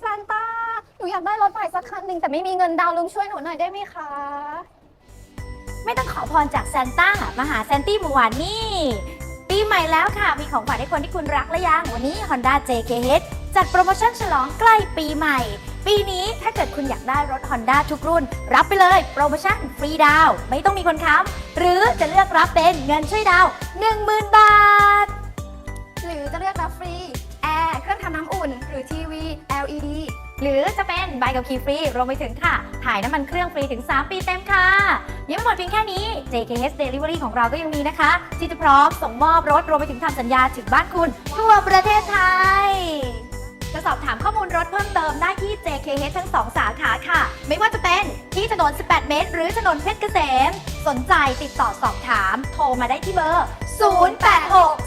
ซานต้า หนูอยากได้รถใหม่สักคันหนึ่งแต่ไม่มีเงินดาวน์ลุงช่วยหนูหน่อยได้ไหมคะ ไม่ต้องขอพรจากซานต้ามาหาแซนตี้เมื่อวานนี่ ปีใหม่แล้วค่ะ มีของขวัญให้คนที่คุณรักและยัง วันนี้ Honda JKH จัดโปรโมชั่นฉลองใกล้ปีใหม่ ปีนี้ถ้าเกิดคุณอยากได้รถ Honda ทุกรุ่น รับไปเลยโปรโมชั่นฟรีดาว ไม่ต้องมีคนค้ำหรือจะเลือกรับเป็นเงินช่วยดาวน์10,000 บาท หรือจะเลือกรับฟรี แอร์ เครื่องทำน้ำ LED หรือจะเป็นใบกับขี่ฟรีรวมไปถึงค่ะ ถ่ายน้ำมันเครื่องฟรีถึง 3 ปีเต็มค่ะ ยังไม่หมดเพียงแค่นี้ JKS Delivery ของเราก็ยังมีนะคะ ที่จะพร้อมส่งมอบรถรวมไปถึงทำสัญญาถึงบ้านคุณ ทั่วประเทศไทย จะสอบถามข้อมูลรถเพิ่มเติมได้ที่ JKH ทั้ง 2 สาขาค่ะ ไม่ว่าจะเป็นที่ถนน 18 เมตร หรือถนนเพชรเกษม สนใจติดต่อสอบถาม โทรมาได้ที่เบอร์ 086